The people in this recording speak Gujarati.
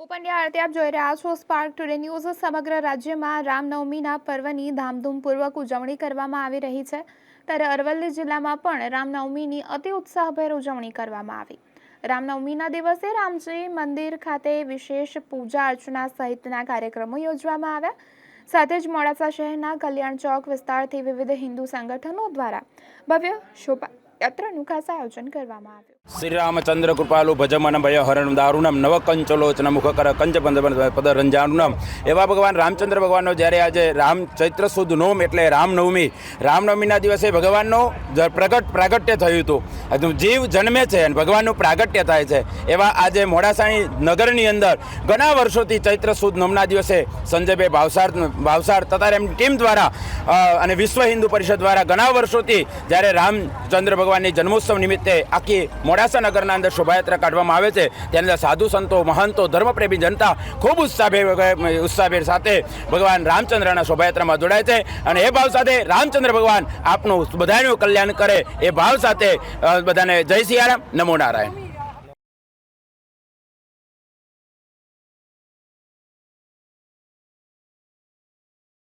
હું પંડ્યા આરતી આપ જોઈ રહ્યા છો સ્પાર્ક ટુડે ન્યૂઝ સમગ્ર રાજ્યમાં રામનવમીના પર્વની ધામધૂમપૂર્વક ઉજવણી કરવામાં આવી રહી છે. ત્યારે અરવલ્લી જિલ્લામાં પણ રામનવમીની અતિ ઉત્સાહભેર ઉજવણી કરવામાં આવી. રામનવમીના દિવસે રામજી મંદિર ખાતે વિશેષ પૂજા અર્ચના સહિતના કાર્યક્રમો યોજવામાં આવ્યા. સાથે જ મોડાસા શહેરના કલ્યાણ ચોક વિસ્તારથી વિવિધ હિન્દુ સંગઠનો દ્વારા ભવ્ય શોભાયાત્રાનું ખાસ આયોજન કરવામાં આવ્યું. કૃપાલુ ભજમન ભય હરણ દારુણમ નવ કંચલોચન મુખકર કંચ પદ રંજાનુનમ એવા ભગવાન રામચંદ્ર ભગવાનનો જ્યારે આજે રામ ચૈત્ર સુદ નોમ એટલે રામનવમી, રામનવમીના દિવસે ભગવાનનો પ્રગટ પ્રાગટ્ય થયું હતું. જીવ જન્મે છે અને ભગવાનનું પ્રાગટ્ય થાય છે. એવા આજે મોડાસાની નગરની અંદર ઘણા વર્ષોથી ચૈત્ર સુદ નોમના દિવસે સંજયભાઈ ભાવસાર ભાવસાર તથા એમની ટીમ દ્વારા અને વિશ્વ હિન્દુ પરિષદ દ્વારા ઘણા વર્ષોથી જ્યારે રામચંદ્ર ભગવાનની જન્મોત્સવ નિમિત્તે આખી મોડાસા નગરના અંદર શોભાયાત્રા કાઢવામાં આવે છે. તેની અંદર સાધુ સંતો, મહંતો, ધર્મપ્રેમી જનતા ખૂબ ઉત્સાહભેર ઉત્સાહભેર સાથે ભગવાન રામચંદ્રના શોભાયાત્રામાં જોડાય છે. અને એ ભાવ સાથે રામચંદ્ર ભગવાન આપનું બધાનું કલ્યાણ કરે એ ભાવ સાથે બધાને જય સિયારામ, નમો નારાયણ.